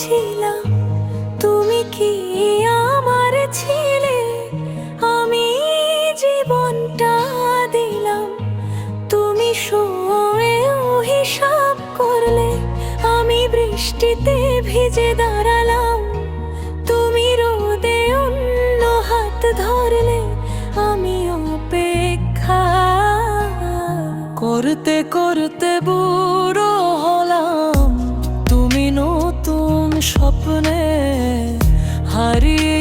ছিলাম। বৃষ্টিতে ভিজে দাঁড়ালাম। তুমি রোদে অন্য হাত ধরলে, আমি অপেক্ষা। করতে করতে বুড়ো হলাম। তুমি নতুন স্বপ্নে হারিয়ে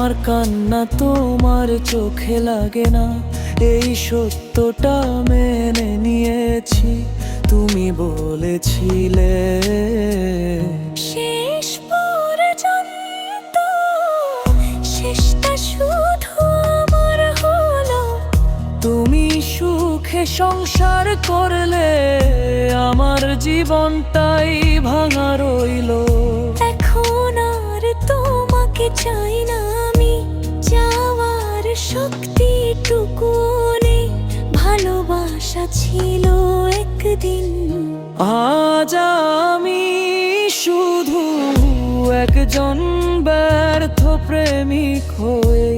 আমার কান্না তোমার চোখে লাগে না। এই সত্যটা মেনে নিয়েছি তুমি বলেছিলে। শেষ পর্যন্ত শেষটা শুধু আমার হলো। তুমি সুখে সংসার করলে আমার জীবনটাই ভাঙা রইল। শক্তিটুকু নেই ভালোবাসা ছিল একদিন। আজ আমি শুধু একজন ব্যর্থ প্রেমিক হয়ে